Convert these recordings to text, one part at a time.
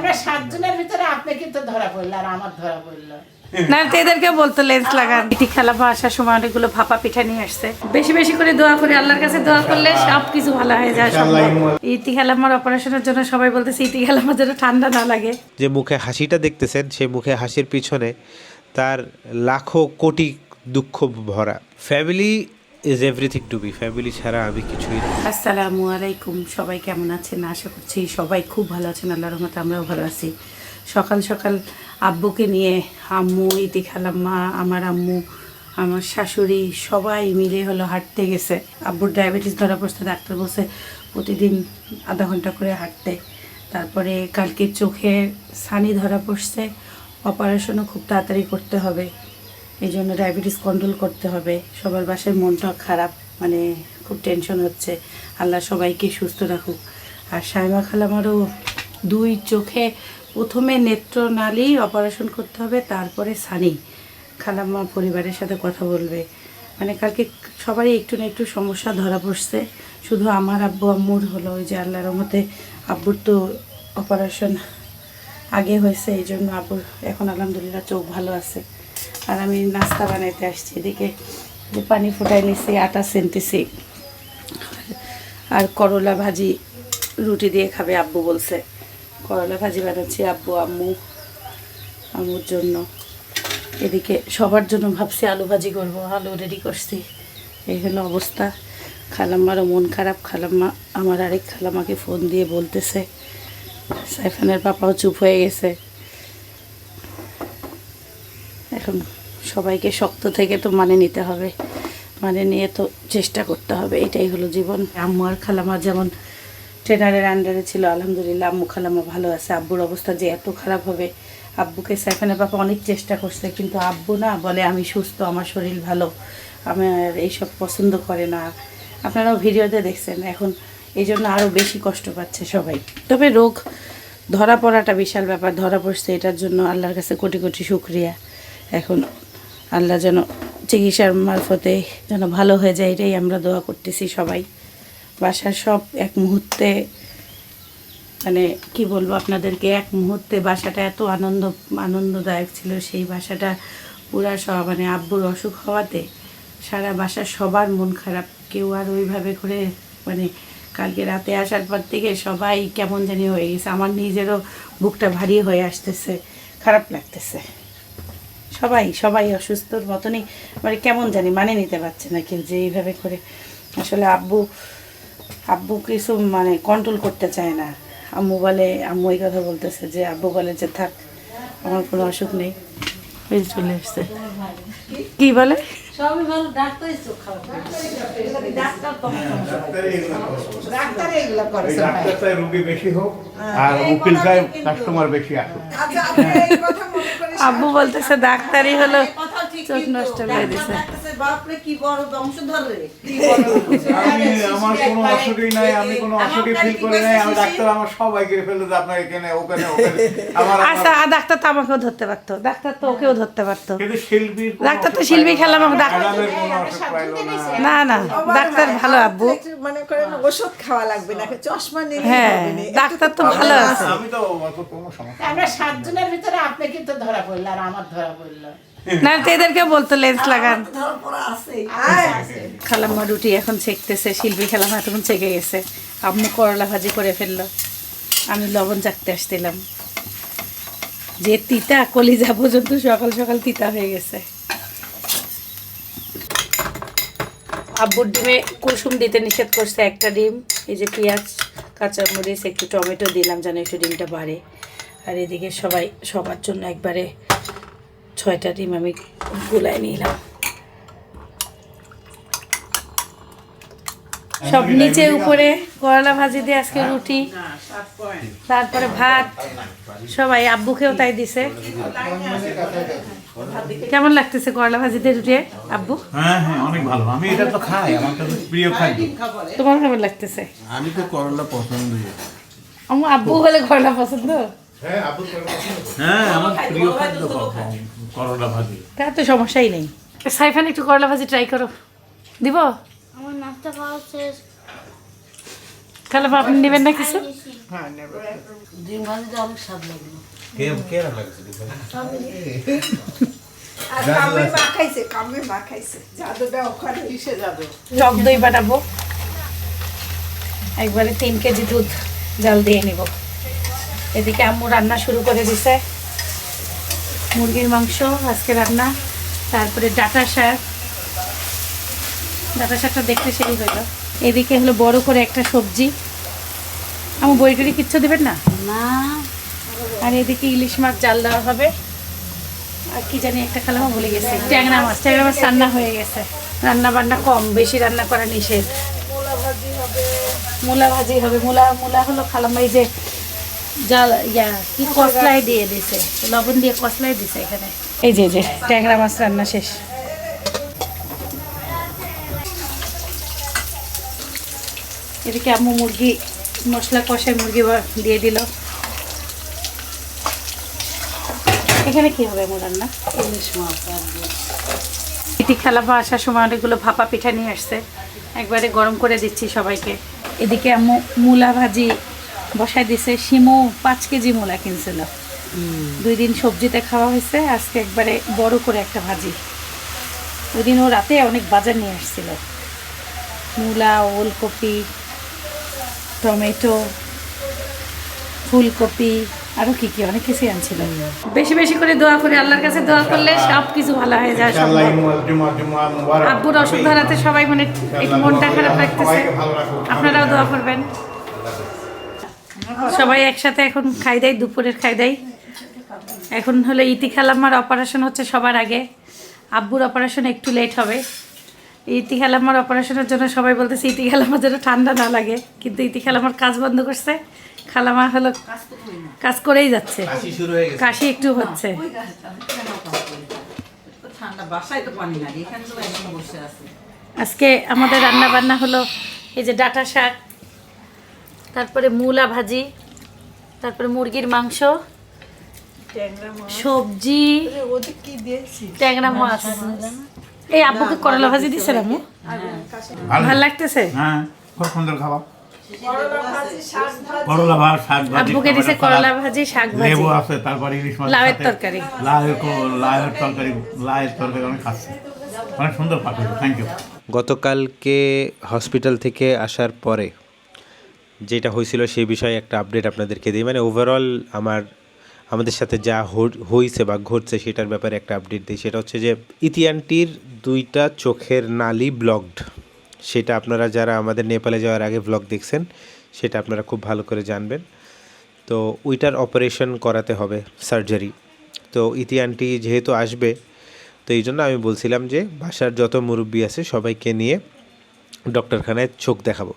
আমরা সাতজনের ভিতরে আপনি কিন্তু ধরা পড়ল আর আমার ধরা পড়ল। না তো এদেরকে বলতো লেন্স লাগান। খেলা আসার সময় অনেকগুলো ভাপা পিঠা নিয়ে আসছে। বেশি বেশি করে দোয়া করে আল্লাহর কাছে দোয়া করলে সব কিছু ভালো হয়ে যায় সম্ভব। ইতি খেলামার অপারেশনের জন্য সবাই বলতেছে ইতি খেলামার যেন ঠান্ডা না লাগে। যে মুখে হাসিটা দেখতেছেন সেই মুখে হাসির পিছনে তার লাখো কোটি দুঃখ ভরা। Family is everything to be family ছাড়া আমি কিছুই আসসালামু আলাইকুম, সবাই কেমন আছেন? আশা করছি সবাই খুব ভালো আছেন, আল্লাহর রহমতে আমরাও ভালো আছি। সকাল সকাল আব্বুকে নিয়ে আম্মু, ইতি খালাম্মা আমার আম্মু, আমার শাশুড়ি, সবাই মিলে হলো হাঁটতে গেছে। আব্বুর ডায়াবেটিস ধরা পড়ছে, ডাক্তার বলছে প্রতিদিন আধা ঘণ্টা করে হাঁটতে। তারপরে কালকে চোখে সানি ধরা পড়ছে, অপারেশনও খুব তাড়াতাড়ি করতে হবে। এই জন্য ডায়াবেটিস কন্ট্রোল করতে হবে। সবার বাসায় মনটা খারাপ মানে খুব টেনশন হচ্ছে। আল্লাহ সবাইকে সুস্থ রাখুক। আর সাইমা খালামারও দুই চোখে প্রথমে নেত্রনালী অপারেশন করতে হবে, তারপরে সানি। খালাম্মা পরিবারের সাথে কথা বলবে। মানে কালকে সবারই একটু না একটু সমস্যা ধরা পড়ছে। শুধু আমার আব্বু আম্মুর হলো, ওই যে আল্লাহর রহমতে আব্বুর তো অপারেশন আগে হয়েছে এই জন্য আব্বুর এখন আলহামদুলিল্লাহ চোখ ভালো আছে। আর আমি নাস্তা বানাইতে আসছি এদিকে। যে পানি ফুটাই নিছি, আটা সেনতেছি আর করলা ভাজি রুটি দিয়ে খাবে আব্বু বলছে। করলা ভাজি বানাচ্ছি আব্বু, আম্মু, আম্মুর জন্য। এদিকে সবার জন্য ভাবছি আলু ভাজি করব, আলু রেডি করছি। এই অবস্থা। খালাম্মারও মন খারাপ, খালাম্মা, আমার আরেক খালাম্মাকে ফোন দিয়ে বলতেছে। সাইফানের পাপাও চুপ হয়ে গেছে। এখন সবাইকে শক্ত থেকে তো মানে নিতে হবে। মানে নিয়ে তো চেষ্টা করতে হবে, এটাই হলো জীবন। আম্মু আর খালামা যেমন ট্রেনারের আন্ডারে ছিল, আলহামদুলিল্লাহ আম্মু খালামা ভালো আছে। আব্বুর অবস্থা যে এত খারাপ হবে, আব্বুকে সাইফানের বাবা অনেক চেষ্টা করছে, কিন্তু আব্বু না বলে, আমি সুস্থ, আমার শরীর ভালো, আমার এইসব পছন্দ করে না। আপনারাও ভিডিওতে দেখছেন, এখন এই জন্য আরও বেশি কষ্ট পাচ্ছে সবাই। তবে রোগ ধরা পড়াটা বিশাল ব্যাপার, ধরা পড়ছে এটার জন্য আল্লাহর কাছে কোটি কোটি শুক্রিয়া। এখন আল্লাহ যেন চিকিৎসার মারফতে যেন ভালো হয়ে যায়, এটাই আমরা দোয়া করতেছি সবাই। বাসার সব এক মুহূর্তে মানে কি বলব আপনাদেরকে, এক মুহূর্তে বাসাটা এত আনন্দ, আনন্দদায়ক ছিল, সেই বাসাটা পুরা সব মানে আব্বুর অসুখ হওয়াতে সারা বাসার সবার মন খারাপ। কেউ আর ওইভাবে করে মানে কালকে রাতে আসার পর থেকে সবাই কেমন জানি হয়ে গেছে। আমার নিজেরও বুকটা ভারী হয়ে আসতেছে, খারাপ লাগতেছে। সবাই সবাই অসুস্থর মতনই মানে কেমন জানি মানে নিতে পারছে না কেউ যে এইভাবে করে। আসলে আব্বু আব্বু কিছু মানে কন্ট্রোল করতে চায় না। আম্মু বলে আম্মু এই কথা বলতেছে যে আব্বু বলে যে থাক আমার কোনো অসুখ নেই। চলে এসছে কি বলে? ডাক্তার এগুলো ডাক্তারই করেছে ভাই। ডাক্তার তাই রোগী বেশি হোক আর উকিল চাই কাস্টমার বেশি আসুক। আচ্ছা আপনি এই কথা করে আব্বু বলতেছে ডাক্তারই হলো কথা চোখ নষ্ট করে দিছে। ডাক্তার বাপরে কি বড় বংশধর রে আমি আমার কোনো অসুখই নাই আমি কোনো অসুখই ফিল করি নাই আমি ডাক্তার আমার সবাইকে ফেলে যে আপনার এখানে ওখানে ওখানে আমার আচ্ছা আর ডাক্তার তো আমাকেও ধরতে পারতো ডাক্তার তো ওকেও ধরতে পারতো। কিন্তু শিল্পীর কোনো ডাক্তার তো শিল্পী পাইলো না, ডাক্তার- না। না ডাক্তার ভালো আব্বু। মনে করেন ওষুধ খাওয়া লাগবে না চশমা নিলে হ্যাঁ, ডাক্তার তো ভালো আছে। আমি তো অত কোনো সমস্যা আমরা সাতজনের ভিতরে আপনি কিন্তু ধরা পড়ল আর আমার ধরা পড়ল। না এদেরকে বলতো লেন্স লাগান। খালাম্মা রুটি এখন ছেঁকতেছে শিল্পী খালাম্মা এখন ছেঁকে গেছে। আম্মু করলা ভাজি করে ফেলল। আমি লবণ চাকতে আসছিলাম। যে তিতা কলিজা পর্যন্ত সকাল সকাল তিতা হয়ে গেছে। আব্বুর ডিমে কুসুম দিতে নিষেধ করছে একটা ডিম এই যে পেঁয়াজ কাঁচা কাঁচামরিচ একটু টমেটো দিলাম যেন একটু ডিমটা বাড়ে। আর এদিকে সবাই সবার জন্য একবারে ছয়টা ডিম আমি গুলাই নিলাম। সব নিচে উপরে করলা ভাজি দিয়ে আজকে রুটি তারপরে ভাত সবাই আব্বুকেও তাই দিছে। কেমন লাগতেছে করলা ভাজি দিয়ে রুটি? আব্বু? হ্যাঁ হ্যাঁ অনেক ভালো। আমি এটা তো খাই আমার তো প্রিয় খাদ্য। তোমার কেমন লাগতেছে? আমি তো করলা পছন্দই আমার আব্বু হলে করলা পছন্দ? হ্যাঁ আমার প্রিয় খাদ্য করলা ভাজি। তার তো সমস্যাই নেই। সাইফান একটু করলা ভাজি ট্রাই করো। দিব? নাস্তা খাওয়া শেষ তাহলে আপনি নেবেন না কিছু হ্যাঁ নেবে টক দই বানাবো। একবারে তিন কেজি দুধ জাল দিয়ে নিব। এদিকে আম্মু রান্না শুরু করে দিছে। মুরগির মাংস আজকে রান্না। তারপরে ডাটা শাক। ডাটা শাকটা দেখতে সেই হইল এদিকে হলো বড় করে একটা সবজি। আমার বইটারি কিচ্ছু দেবেন না? না। আর এদিকে ইলিশ মাছ জাল দেওয়া হবে। আর কি জানি একটা খালামা ভুলে গেছে। ট্যাংরা মাছ। ট্যাংরা মাছ রান্না হয়ে গেছে। রান্না বান্না কম বেশি রান্না করা নিষেধ। মূলা ভাজি হবে। মূলা মূলা হলো খালামা এই যে জাল ইয়া কি কসলাই দিয়ে দিছে। লবণ দিয়ে কসলাই দিছে এখানে। এই যে যে ট্যাংরা মাছ রান্না শেষ। এদিকে আম্মু মুরগি মশলা কষায় মুরগি দিয়ে দিল। এখানে কি হবে আমার রান্না? ইলিশ মাছ আসার সময় অনেকগুলো ভাপা পিঠা নিয়ে আসছে। একবারে গরম করে দিচ্ছি সবাইকে। এদিকে আম্মু মূলা ভাজি বসায় দিছে। শিমু পাঁচ কেজি মূলা কিনছিল। দুই দিন সবজিতে খাওয়া হয়েছে। আজকে একবারে বড় করে একটা ভাজি। ওই দিন ও রাতে অনেক বাজার নিয়ে আসছিল। মূলা ওলকপি টমেটো ফুলকপি আরও কি কি অনেক কিছুই আনছিল। বেশি বেশি করে দোয়া করে আল্লাহর কাছে দোয়া করলে সব কিছু ভালো হয়ে যায় আব্বুর অসুখ ধরাতে সবাই মানে একটু মনটা খারাপ রাখুক। আপনারাও দোয়া করবেন। সবাই একসাথে এখন খাই দেয় দুপুরের খাই দেয় এখন হলো ইতি খালাম্মার অপারেশন হচ্ছে সবার আগে। আব্বুর অপারেশন একটু লেট হবে। ইতি খালাম্মার অপারেশনের জন্য সবাই বলতেছে ইতি খালাম্মার যেন ঠান্ডা না লাগে। কিন্তু ইতি খালাম্মার কাজ বন্ধ করছে। খালামা হলো কাজ করেই যাচ্ছে। কাশি শুরু হয়ে গেছে। কাশি একটু হচ্ছে। ঠান্ডা বাসায় তো পানি লাগে এখানে তো একদম বসে আছে। আজকে আমাদের রান্না বান্না হলো এই যে ডাটা শাক তারপরে মূলা ভাজি তারপরে মুরগির মাংস সবজি ট্যাংরা মাছ। এই আব্বুকে করলা ভাজি দিছে আমি? ভালো। লাগতেছে? হ্যাঁ খুব সুন্দর খাবার করলা ভাত শাক ভাজি আব্বুকে দিছে করলা ভাজি শাক ভাজি। লেবু আছে তারপরে ইলিশ মাছ লাউয়ের তরকারি। লাউয়ের লাউয়ের তরকারি লাউয়ের তরকারি অনেক খাচ্ছে। অনেক সুন্দর পাঠাবে থ্যাংক ইউ গতকালকে হসপিটাল থেকে আসার পরে যেটা হয়েছিল সেই বিষয়ে একটা আপডেট আপনাদেরকে দিই। মানে ওভারঅল আমার আমাদের সাথে যা হয়েছে বা ঘটছে সেটার ব্যাপারে একটা আপডেট দিই। সেটা হচ্ছে যে ইতিয়ানটির দুইটা চোখের নালি ব্লকড সেটা আপনারা যারা আমাদের নেপালে যাওয়ার আগে ব্লগ দেখছেন, সেটা আপনারা খুব ভালো করে জানবেন। তো ওইটার অপারেশন করাতে হবে সার্জারি তো ইতি আন্টি যেহেতু আসবে, তো এই জন্য আমি বলছিলাম যে বাসার যত মুরব্বী আছে সবাইকে নিয়ে ডক্টরখানায় চোখ দেখাবো।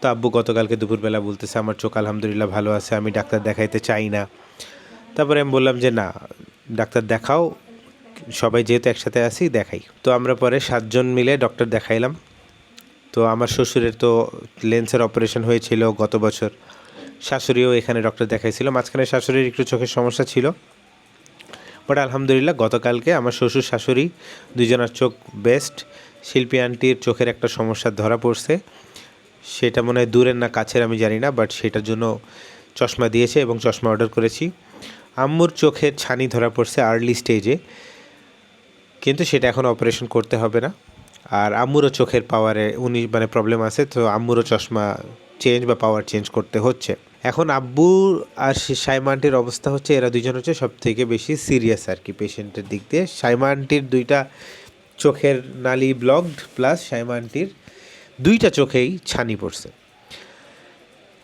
তো আব্বু গতকালকে দুপুরবেলা বলতেছে, আমার চোখ আলহামদুলিল্লাহ ভালো আছে, আমি ডাক্তার দেখাইতে চাই না। তারপরে আমি বললাম যে, না, ডাক্তার দেখাও, সবাই যেহেতু একসাথে আছি, দেখাই। তো আমরা পরে সাতজন মিলে ডক্টর দেখাইলাম। তো আমার শ্বশুরের তো লেন্সের অপারেশন হয়েছিল গত বছর। শাশুড়িও এখানে ডক্টর দেখাইছিল। মাঝখানে শাশুড়ির একটু চোখের সমস্যা ছিল। বাট আলহামদুলিল্লাহ, গতকালকে আমার শ্বশুর, শাশুড়ি দুজনের চোখ বেস্ট। শিল্পী আন্টির চোখের একটা সমস্যা ধরা পড়ছে। সেটা মনে হয় দূরের না কাছের, আমি জানি না, বাট সেটার জন্য চশমা দিয়েছে এবং চশমা অর্ডার করেছি। আম্মুর চোখের ছানি ধরা পড়ছে আর্লি স্টেজে কিন্তু সেটা এখন অপারেশন করতে হবে না। আর আম্মুরও চোখের পাওয়ারে উনি মানে প্রবলেম আছে, তো আম্মুরও চশমা চেঞ্জ বা পাওয়ার চেঞ্জ করতে হচ্ছে। এখন আব্বু আর সে- সাইমা আন্টির অবস্থা হচ্ছে, এরা দুজন হচ্ছে সব থেকে বেশি সিরিয়াস আর কি পেশেন্টের দিক দিয়ে। সাইমা আন্টির দুইটা চোখের নালি ব্লকড প্লাস সাইমা আন্টির দুইটা চোখেই ছানি পড়ছে।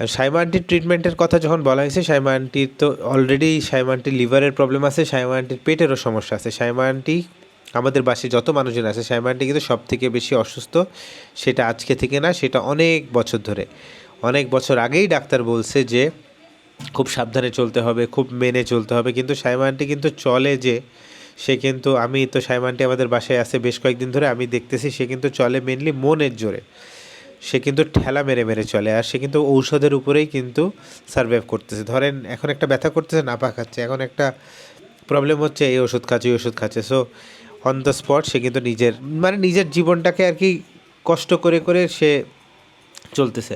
আর সাইমা আন্টির ট্রিটমেন্টের কথা যখন বলা হয়েছে সাইমা আন্টির তো অলরেডি সাইমা আন্টির লিভারের প্রবলেম আছে সাইমা আন্টির পেটেরও সমস্যা আছে। সাইমা আন্টি আমাদের বাসে যত মানুষজন আছে সাইমা আন্টি কিন্তু সব থেকে বেশি অসুস্থ, সেটা আজকে থেকে না, সেটা অনেক বছর ধরে। অনেক বছর আগেই ডাক্তার বলছে যে, খুব সাবধানে চলতে হবে, খুব মেনে চলতে হবে, কিন্তু সাইমা আন্টি কিন্তু চলে যে, সে কিন্তু আমি তো সাইমা আন্টি আমাদের বাসায় আছে, বেশ কয়েকদিন ধরে আমি দেখতেছি, সে কিন্তু চলে মেনলি মনের জোরে। সে কিন্তু ঠেলা মেরে মেরে চলে আর সে কিন্তু ঔষধের উপরেই কিন্তু সার্ভাইভ করতেছে। ধরেন এখন একটা ব্যথা করতেছে নাপা খাচ্ছে। এখন একটা প্রবলেম হচ্ছে, এই ওষুধ খাচ্ছে ওই ওষুধ খাচ্ছে। সো অন দ্য স্পট সে কিন্তু নিজের মানে নিজের জীবনটাকে আর কি কষ্ট করে করে সে চলতেছে।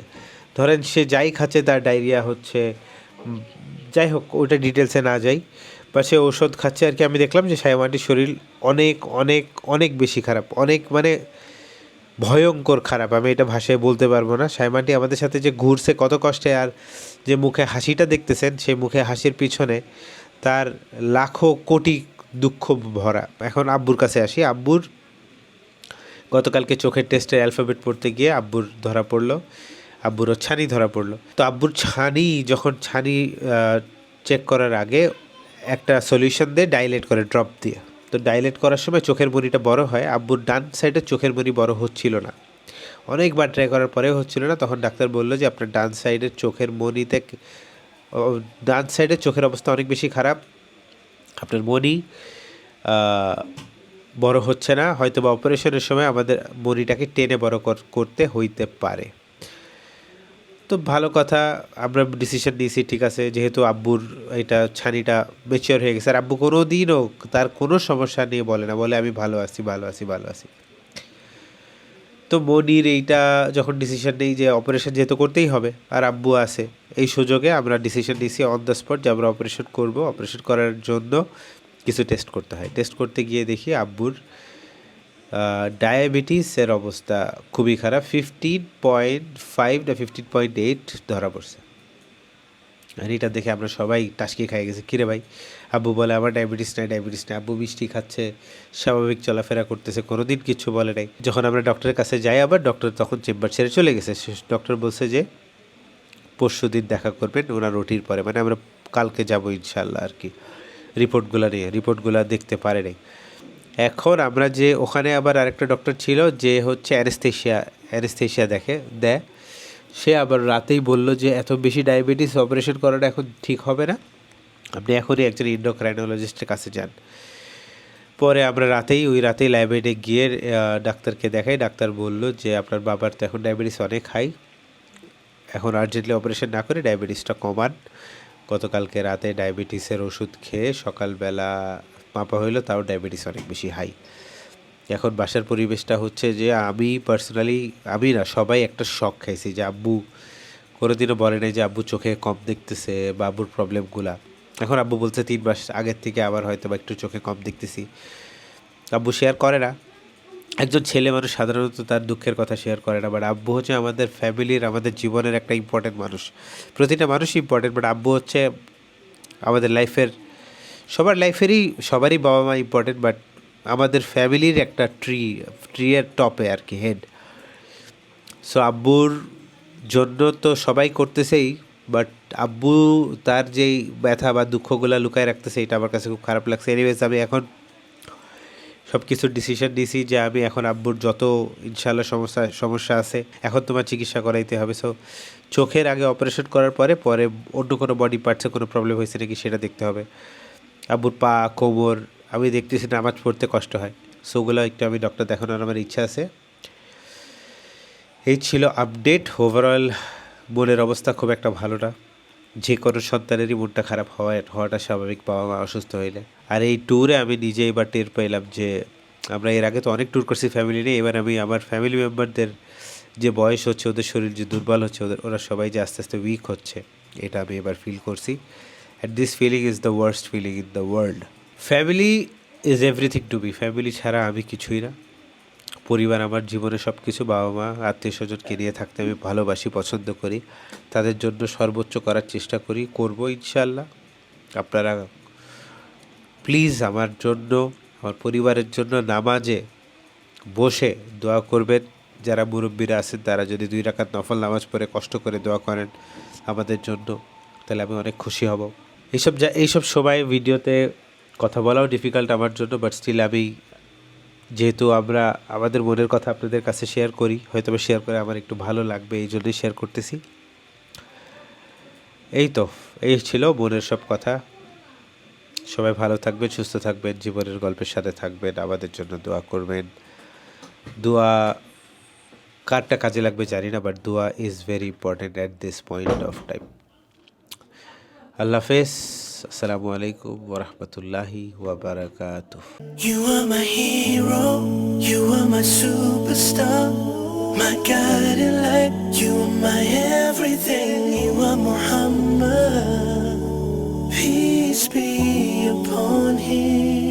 ধরেন সে যাই খাচ্ছে, তার ডায়রিয়া হচ্ছে যাই হোক ওটা ডিটেলসে না যাই। বা সে ওষুধ খাচ্ছে আর কি, আমি দেখলাম যে সাইমাটির শরীর অনেক অনেক অনেক বেশি খারাপ। অনেক মানে ভয়ঙ্কর খারাপ, আমি এটা ভাষায় বলতে পারব না। সাইমাটি আমাদের সাথে যে ঘুরছে, কত কষ্টে, আর যে মুখে হাসিটা দেখতেছেন, সেই মুখে হাসির পিছনে তার লাখো কোটি দুঃখ ভরা। এখন আব্বুর কাছে আসি। আব্বুর, গতকালকে চোখের টেস্টের অ্যালফাবেট পড়তে গিয়ে আব্বুর ধরা পড়ল। আব্বুরও ছানি ধরা পড়ল। তো আব্বুর ছানি, যখন ছানি চেক করার আগে একটা সলিউশন দিয়ে ডাইলেট করে ড্রপ দিয়ে। তো ডাইলেট করার সময় চোখের মনিটা বড় হয়। আব্বুর ডান সাইডে চোখের মনি বড় হচ্ছিল না। অনেকবার ট্রাই করার পরেও হচ্ছিল না। তখন ডাক্তার বলল যে, আপনার ডান সাইডের চোখের মনিতে ডান সাইডের চোখের অবস্থা অনেক বেশি খারাপ। আপনার মনি বড় হচ্ছে না। হয়তো বা অপারেশনের সময় আমাদের মনিটাকে টেনে বড় কর- করতে হইতে পারে। তো ভালো কথা, আমরা ডিসিশন নিয়েছি, ঠিক আছে, যেহেতু আব্বুর এটা ছানিটা মেচিওর হয়ে গেছে, আর আব্বু কোনো দিনও তার কোনো সমস্যা নিয়ে বলে না, বলে আমি ভালো আছি ভালো আছি ভালো আছি। তো মনির এইটা যখন ডিসিশন নেই যে অপারেশন যেহেতু করতেই হবে, আর আব্বু আছে, এই সুযোগে আমরা ডিসিশন নিয়েছি অন দ্য স্পট যে আমরা অপারেশন করব অপারেশন করার জন্য কিছু টেস্ট করতে হয়। টেস্ট করতে গিয়ে দেখি আব্বুর ডায়াবেটিসের অবস্থা খুবই খারাপ ফিফটিন পয়েন্ট ফাইভ না ফিফটিন পয়েন্ট এইট ধরা পড়ছে। আর এটা দেখে আমরা সবাই টাসকি খাই গেছি। কিরে ভাই? আব্বু বলে, আমার ডায়াবেটিস নাই ডায়াবেটিস নাই। আব্বু মিষ্টি খাচ্ছে, স্বাভাবিক চলাফেরা করতেছে, কোনোদিন কিছু বলে নাই। যখন আমরা ডক্টরের কাছে যাই, আবার ডক্টর তখন চেম্বার ছেড়ে চলে গেছে। ডক্টর বলছে যে, পরশু দিন দেখা করবেন ওনার ওটির পরে। মানে আমরা কালকে যাব ইনশাল্লাহ আর কি। রিপোর্টগুলো নিয়ে, রিপোর্টগুলো দেখতে পারে নাই। এখন আমরা যে ওখানে আবার আরেকটা ডক্টর ছিল, যে হচ্ছে অ্যারেস্থেশিয়া অ্যারেস্থেশিয়া দেখে, দেয়। সে আবার রাতেই বলল যে এত বেশি ডায়াবেটিস অপারেশন করাটা এখন ঠিক হবে না। আপনি এখনই একজন ইন্ডোক্রাইনোলজিস্টের কাছে যান। পরে আমরা রাতেই, ওই রাতেই লাইব্রেরিতে গিয়ে ডাক্তারকে দেখাই। ডাক্তার বলল যে আপনার বাবার তো এখন ডায়াবেটিস অনেক হাই এখন আর্জেন্টলি অপারেশন না করে ডায়াবেটিসটা কমান। গতকালকে রাতে ডায়াবেটিসের ওষুধ খেয়ে সকালবেলা মাপা হইল, তাও ডায়াবেটিস অনেক বেশি হাই এখন বাসার পরিবেশটা হচ্ছে যে আমি পার্সোনালি আমি না, সবাই একটা শখ খাইছি যে আব্বু, কোনোদিনও বলে নাই যে আব্বু চোখে কম দেখতেছে বা আব্বুর প্রবলেমগুলা এখন আব্বু বলছে তিন মাস আগের থেকে আবার হয়তো বা একটু চোখে কম দেখতেছি। আব্বু শেয়ার করে না। একজন ছেলে মানুষ সাধারণত তার দুঃখের কথা শেয়ার করে না বাট আব্বু হচ্ছে আমাদের ফ্যামিলির আমাদের জীবনের একটা ইম্পর্টেন্ট মানুষ। প্রতিটা মানুষই ইম্পর্টেন্ট বাট আব্বু হচ্ছে আমাদের লাইফের সবার লাইফেরই সবারই বাবা মা ইম্পর্টেন্ট বাট আমাদের ফ্যামিলির একটা ট্রি ট্রিয়ের টপে আর কি হেড সো আব্বুর জন্য তো সবাই করতেছেই বাট আব্বু তার যেই ব্যথা বা দুঃখগুলো লুকায় রাখতেছে, এটা আমার কাছে খুব খারাপ লাগছে। এনিওয়েজ আমি এখন সব কিছুর ডিসিশন নিয়েছি যে আমি এখন আব্বুর যত ইনশাল্লাহ সমস্যা সমস্যা আছে, এখন তোমার চিকিৎসা করাইতে হবে। সো চোখের আগে অপারেশন করার পরে পরে অন্য কোনো বডি পার্টসে কোনো প্রবলেম হয়েছে নাকি সেটা দেখতে হবে। আব্বুর পা, কোমর, আমি দেখতেছি নামাজ পড়তে কষ্ট হয়। সো ওগুলো একটু আমি ডক্টর দেখানোর আমার ইচ্ছা আছে। এই ছিল আপডেট ওভারঅল মনের অবস্থা খুব একটা ভালো না। যে কোনো সন্তানেরই মনটা খারাপ হওয়া হওয়াটা স্বাভাবিক, বাবা মা অসুস্থ হইলে। আর এই ট্যুরে আমি নিজে এবার টের পেলাম যে, আমরা এর আগে তো অনেক ট্যুর করছি ফ্যামিলি নিয়ে। এবার আমি আমার ফ্যামিলি মেম্বারদের যে বয়স হচ্ছে, ওদের শরীর যে দুর্বল হচ্ছে, ওদের, ওরা সবাই যে আস্তে আস্তে উইক হচ্ছে, এটা আমি এবার ফিল করছি। And this feeling is the worst feeling in the world family is everything to be family ছাড়া আমি কিছুই না। পরিবার আমার জীবনে সব কিছু বাবা মা, আত্মীয় স্বজনকে নিয়ে থাকতে আমি ভালোবাসি, পছন্দ করি। তাদের জন্য সর্বোচ্চ করার চেষ্টা করি। করব ইনশাল্লাহ আপনারা প্লিজ আমার জন্য, আমার পরিবারের জন্য নামাজে বসে দোয়া করবেন। যারা মুরব্বীরা আছেন, তারা যদি দুই রাকাত নফল নামাজ পড়ে কষ্ট করে দোয়া করেন আমাদের জন্য, তাহলে আমি অনেক খুশি হব। এইসব যা, এইসব সময় ভিডিওতে কথা বলাও ডিফিকাল্ট আমার জন্য বাট স্টিল আমি যেহেতু আমরা, আমাদের মনের কথা আপনাদের কাছে শেয়ার করি হয়তো শেয়ার করে আমার একটু ভালো লাগবে, এই জন্যই শেয়ার করতেছি। এই তো, এই ছিল মনের সব কথা। সবাই ভালো থাকবেন, সুস্থ থাকবেন, জীবনের গল্পের সাথে থাকবেন, আমাদের জন্য দোয়া করবেন। দোয়া কারটা কাজে লাগবে জানি না বাট দোয়া is very important at this point of time আল্লাহ হাফেজ আসসালামু আলাইকুম ওরহমতুল্লাহি ওয়াবারাকাতুহ You are my hero, you are my superstar. my guiding light. You are my everything. You are Muhammad. Peace be upon him.